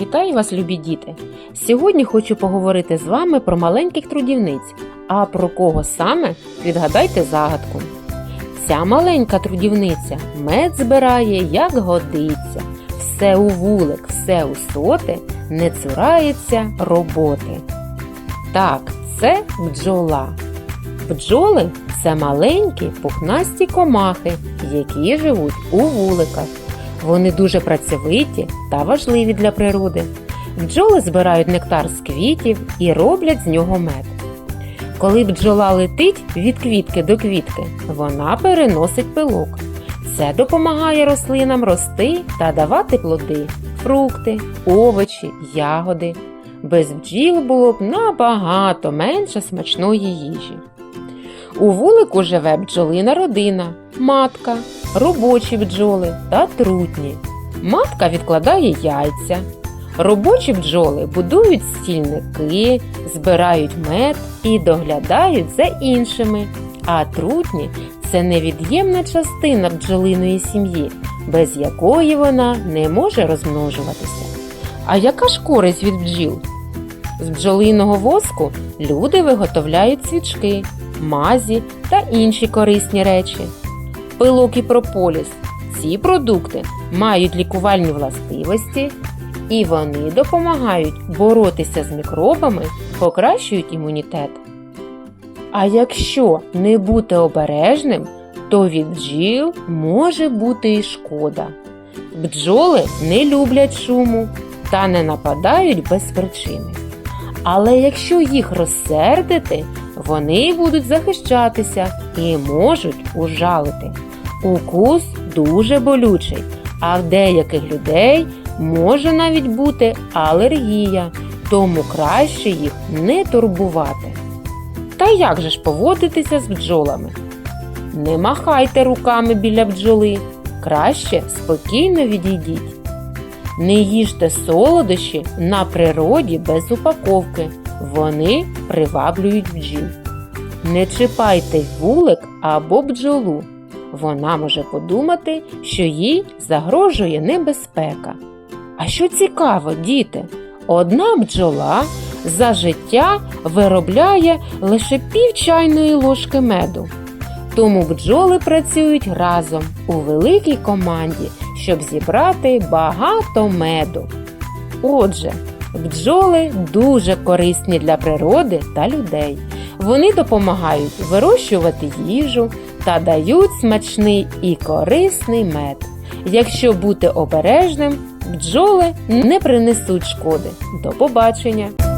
Вітаю вас, любі діти! Сьогодні хочу поговорити з вами про маленьких трудівниць. А про кого саме відгадайте загадку. Ця маленька трудівниця мед збирає, як годиться, все у вулик, все у соти, не цурається роботи. Так, це бджола. Бджоли це маленькі пухнасті комахи, які живуть у вуликах. Вони дуже працьовиті та важливі для природи. Бджоли збирають нектар з квітів і роблять з нього мед. Коли бджола летить від квітки до квітки, вона переносить пилок. Це допомагає рослинам рости та давати плоди, фрукти, овочі, ягоди. Без бджіл було б набагато менше смачної їжі. У вулику живе бджолина родина, матка, робочі бджоли та трутні. Матка відкладає яйця. Робочі бджоли будують стільники, збирають мед і доглядають за іншими. А трутні це невід'ємна частина бджолиної сім'ї, без якої вона не може розмножуватися. А яка ж користь від бджіл? З бджолиного воску люди виготовляють свічки, мазі та інші корисні речі. Пилок і прополіс. Ці продукти мають лікувальні властивості, і вони допомагають боротися з мікробами, покращують імунітет. А якщо не бути обережним, то від бджіл може бути і шкода. Бджоли не люблять шуму та не нападають без причини. Але якщо їх розсердити, вони будуть захищатися і можуть ужалити. Укус дуже болючий, а в деяких людей може навіть бути алергія, тому краще їх не турбувати. Та як же ж поводитися з бджолами? Не махайте руками біля бджоли, краще спокійно відійдіть. Не їжте солодощі на природі без упаковки, вони приваблюють бджіл. Не чіпайте вулик або бджолу. Вона може подумати, що їй загрожує небезпека. А що цікаво, діти, одна бджола за життя виробляє лише пів чайної ложки меду. Тому бджоли працюють разом у великій команді, щоб зібрати багато меду. Отже, бджоли дуже корисні для природи та людей. Вони допомагають вирощувати їжу та дають смачний і корисний мед. Якщо бути обережним, бджоли не принесуть шкоди. До побачення!